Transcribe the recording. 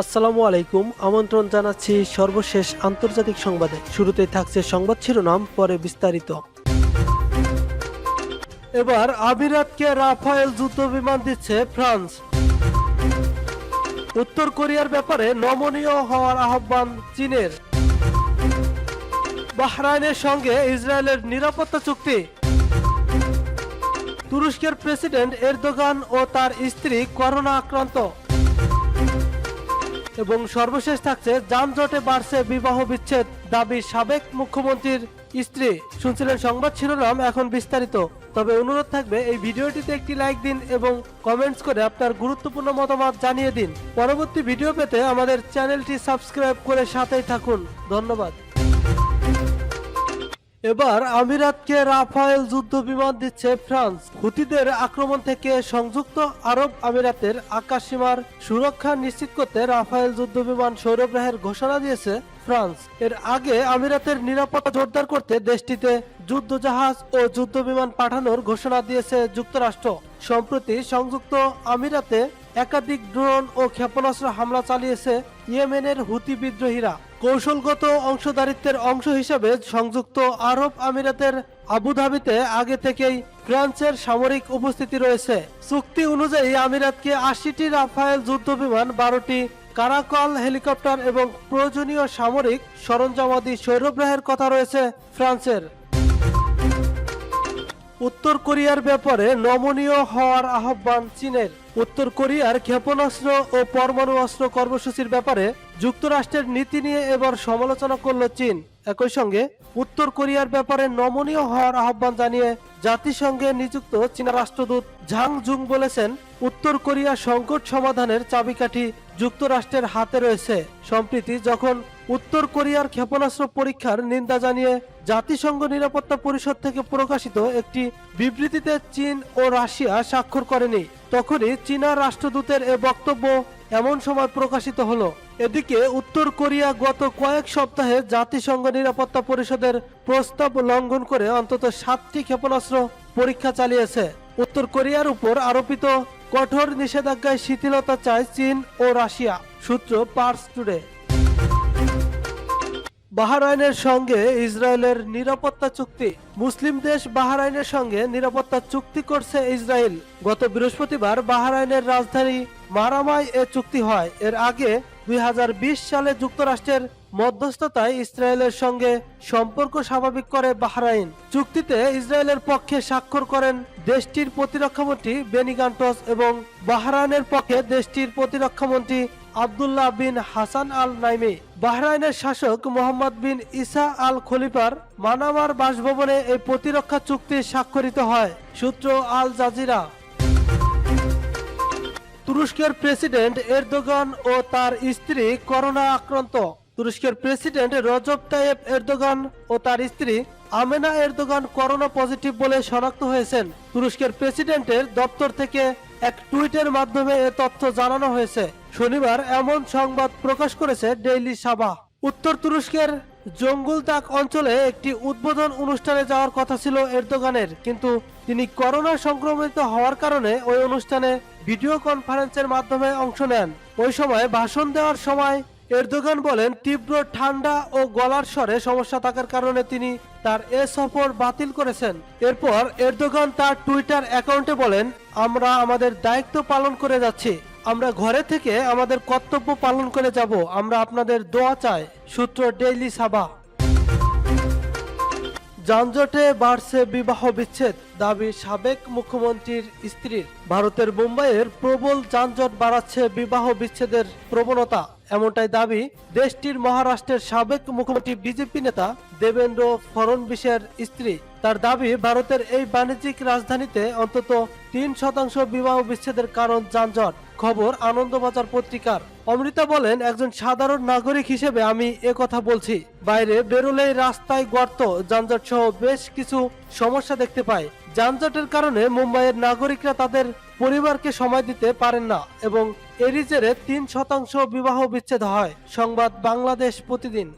আসসালামু আলাইকুম। আমন্ত্রণ জানাচ্ছি সর্বশেষ আন্তর্জাতিক সংবাদে। শুরুতেই থাকছে সংবাদ শিরোনাম, পরে বিস্তারিত। এবার আমিরাতকে রাফায়েল যুদ্ধ বিমান দিচ্ছে ফ্রান্স। উত্তর কোরিয়ার ব্যাপারে নমনীয় হওয়ার আহ্বান চীনের। বাহরাইনের সঙ্গে ইসরায়েলের নিরাপত্তা চুক্তি। তুরস্কের প্রেসিডেন্ট এরদোগান ও তার স্ত্রী করোনা আক্রান্ত। এবং সর্বশেষ থাকছে, যানজটে বাড়ছে বিবাহ বিচ্ছেদ, দাবি সাবেক মুখ্যমন্ত্রীর স্ত্রী। শুনছিলেন সংবাদ শিরোনাম, এখন বিস্তারিত। তবে অনুরোধ থাকবে, এই ভিডিওটিতে একটি লাইক দিন এবং কমেন্টস করে আপনার গুরুত্বপূর্ণ মতামত জানিয়ে দিন। পরবর্তী ভিডিও পেতে আমাদের চ্যানেলটি সাবস্ক্রাইব করে সাথেই থাকুন। ধন্যবাদ। এবার আমিরাতকে রাফায়েল যুদ্ধ বিমান দিচ্ছে ফ্রান্স। হুতিদের আক্রমণ থেকে সংযুক্ত আরব আমিরাতের আকাশসীমার সুরক্ষা নিশ্চিত করতে রাফায়েল যুদ্ধ বিমান সৌরগ্রাহের ঘোষণা দিয়েছে ফ্রান্স। এর আগে আমিরাতের নিরাপত্তা জোরদার করতে দেশটিতে যুদ্ধজাহাজ ও যুদ্ধ বিমান পাঠানোর ঘোষণা দিয়েছে যুক্তরাষ্ট্র। সম্প্রতি সংযুক্ত আমিরাতে একাধিক ড্রোন ও ক্ষেপণাস্ত্র হামলা চালিয়েছে ইয়েমেনের হুতি বিদ্রোহীরা। কৌশলগত অংশদারিত্বের অংশ হিসেবে সংযুক্ত আরব আমিরাতের আবুধাবিতে আগে থেকেই ফ্রান্সের সামরিক উপস্থিতি রয়েছে। চুক্তি অনুযায়ী আমিরাতকে আশিটি রাফায়েল যুদ্ধ বিমান বারোটি কারাকল হেলিকপ্টার এবং প্রয়োজনীয় সামরিক সরঞ্জামাদি সৌরগ্রাহের কথা রয়েছে ফ্রান্সের। উত্তর কোরিয়ার ব্যাপারে নমনীয় হওয়ার আহ্বান চীনের। উত্তর কোরিয়ার ক্ষেপণাস্ত্র ও পরমাণু অস্ত্র কর্মসূচির ব্যাপারে যুক্তরাষ্ট্রের নীতি নিয়ে এবার সমালোচনা করল চীন। একই সঙ্গে উত্তর কোরিয়ার ব্যাপারে নমনীয় হওয়ার আহ্বান জানিয়ে জাতিসংঘে নিযুক্ত চীনা রাষ্ট্রদূত ঝাং জুং বলেছেন, উত্তর কোরিয়া সংকট সমাধানের চাবিকাঠি যুক্তরাষ্ট্রের হাতে রয়েছে। সম্প্রতি যখন উত্তর কোরিয়ার ক্ষেপণাস্ত্র পরীক্ষার নিন্দা জানিয়ে জাতিসংঘ নিরাপত্তা পরিষদ থেকে প্রকাশিত একটি বিবৃতিতে চীন ও রাশিয়া স্বাক্ষর করেনি। তখনই চীনা রাষ্ট্রদূতের এ বক্তব্য এমন সময় প্রকাশিত হলো। এদিকে উত্তর কোরিয়া গত কয়েক সপ্তাহে জাতিসংঘ নিরাপত্তা পরিষদের প্রস্তাব লঙ্ঘন করে অন্তত সাতটি ক্ষেপণাস্ত্র পরীক্ষা চালিয়েছে। উত্তর কোরিয়ার উপর আরোপিত কঠোর নিষেধাজ্ঞায় শিথিলতা চায় চীন ও রাশিয়া। সূত্র পার্স টুডে। বাহরাইনের সঙ্গে ইসরায়েলের নিরাপত্তা চুক্তি। মুসলিম দেশ বাহরাইনের সঙ্গে নিরাপত্তা চুক্তি করছে ইসরায়েল। গত বৃহস্পতিবার বাহরাইনের রাজধানী মারামায় এ চুক্তি হয়। এর আগে দুই হাজার বিশ সালে যুক্তরাষ্ট্রের মধ্যস্থতায় ইসরায়েলের সঙ্গে সম্পর্ক স্বাভাবিক করে বাহরাইন। চুক্তিতে ইসরায়েলের পক্ষে স্বাক্ষর করেন দেশটির প্রতিরক্ষামন্ত্রী বেনিগান্টস এবং বাহরাইনের পক্ষে দেশটির প্রতিরক্ষামন্ত্রী আবদুল্লাহ বিন হাসান আল নাইমি বাহরাইনের শাসক মোহাম্মদ বিন ইসা আল খলিফার মানামার বাসভবনে এই প্রতিরক্ষা চুক্তি স্বাক্ষরিত হয়, সূত্র আল জাজিরা। তুরস্কের প্রেসিডেন্ট এরদোগান ও তার স্ত্রী করোনা আক্রান্ত। তুরস্কের প্রেসিডেন্ট রজব তাইয়েব এরদোগান ও তার স্ত্রী আমেনা এরদোগান করোনা পজিটিভ বলে শনাক্ত হয়েছেন। তুরস্কের প্রেসিডেন্টের দপ্তর থেকে এক টুইটের মাধ্যমে এ তথ্য জানানো হয়েছে। শনিবার এমন সংবাদ প্রকাশ করেছে ডেইলি সাবা উত্তর তুরস্কের জঙ্গুলতাক অঞ্চলে একটি উদ্বোধন অনুষ্ঠানে যাওয়ার কথা ছিল এরদোগানের, কিন্তু তিনি করোনা সংক্রমিত হওয়ার কারণে ওই অনুষ্ঠানে ভিডিও কনফারেন্সের মাধ্যমে অংশ নেন। ওই সময় ভাষণ দেওয়ার সময় এরদোগান বলেন, তীব্র ঠান্ডা ও গলার স্বরে সমস্যা থাকার কারণে তিনি তার এ সফর বাতিল করেছেন। এরপর এরদোগান তার টুইটার অ্যাকাউন্টে বলেন, আমরা আমাদের দায়িত্ব পালন করে যাচ্ছি। আমরা ঘরে থেকে আমাদের কর্তব্য পালন করে যাব। আমরা আপনাদের দোয়া চাই। সূত্র ডেইলি সাবা। যানজটে বাড়ছে বিবাহ বিচ্ছেদ, দাবি সাবেক মুখ্যমন্ত্রীর স্ত্রীর। ভারতের মুম্বাইয়ের প্রবল যানজট বাড়াচ্ছে বিবাহ বিচ্ছেদের প্রবণতা। এমনটাই দাবি দেশটির মহারাষ্ট্রের সাবেক মুখ্যমন্ত্রী বিজেপি নেতা দেবেন্দ্র ফড়নবিসের স্ত্রী। তার দাবি, ভারতের এই বাণিজ্যিক রাজধানীতে অন্তত তিন শতাংশ বিবাহ বিচ্ছেদের কারণ যানজট। খবর আনন্দবাজার পত্রিকার। অমৃতা বলেন, একজন সাধারণ নাগরিক হিসেবে আমি কথা বলছি। বাইরে বেরোলেই রাস্তায় গর্ত যানজট সহ বেশ কিছু সমস্যা দেখতে পাই। যানজটের কারণে মুম্বাইয়ের নাগরিকরা তাদের পরিবারকে সময় দিতে পারেন না এবং এরই জেরে তিন শতাংশ বিবাহ বিচ্ছেদ হয়। সংবাদ বাংলাদেশ প্রতিদিন।